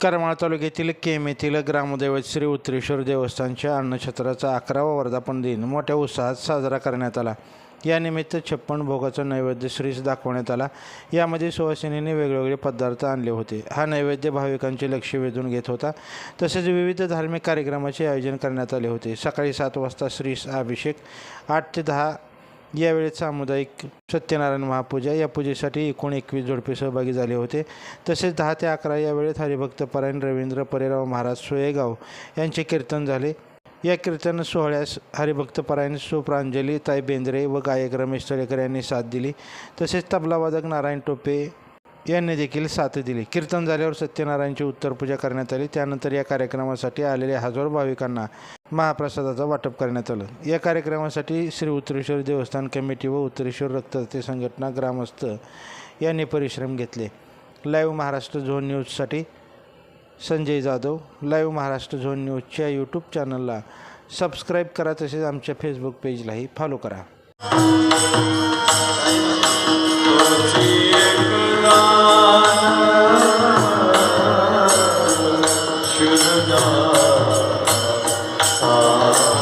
करमाळ तालुक्यातील केम येथील ग्रामदैवत श्री उत्तरेश्वर देवस्थानच्या अन्नछत्राचा अकरावा वर्धापन दिन मोठ्या उत्साहात साजरा करण्यात आला. यानिमित्त छप्पन भोगाचा नैवेद्य श्रीस दाखवण्यात आला. यामध्ये सुवासिनीने वेगवेगळे पदार्थ आणले होते. हा नैवेद्य भाविकांचे लक्ष वेधून घेत होता. तसेच विविध धार्मिक कार्यक्रमाचे आयोजन करण्यात आले होते. सकाळी सात वाजता श्रीस अभिषेक आठ ते दहा यावेळी सामुदायिक सत्यनारायण महापूजा या पूजेसाठी एकूण एकवीस जोडपे सहभागी झाले होते. तसेच दहा ते अकरा या वेळेत हरिभक्तपरायण रवींद्र परेराव महाराज सोयेगाव यांचे कीर्तन झाले. या कीर्तन सोहळ्यास हरिभक्तपरायण सुप्रांजली ताई बेंद्रे व गायक रमेश तळेकर यांनी साथ दिली. तसेच तबलावादक नारायण टोपे यांनी देखील साथ दिली. कीर्तन झाल्यावर सत्यनारायणची उत्तरपूजा करण्यात आली. त्यानंतर या कार्यक्रमासाठी आलेल्या हजारो भाविकांना महाप्रसादाचं वाटप करण्यात आलं. या कार्यक्रमासाठी श्री उत्तरेश्वर देवस्थान कमिटी व उत्तरेश्वर रक्तदाते संघटना ग्रामस्थ यांनी परिश्रम घेतले. लाईव्ह महाराष्ट्र झोन न्यूजसाठी संजय जाधव. लाईव्ह महाराष्ट्र झोन न्यूजच्या यूट्यूब चॅनलला सबस्क्राईब करा तसेच आमच्या फेसबुक पेजलाही फॉलो करा. ਸਜਾ ਸਾ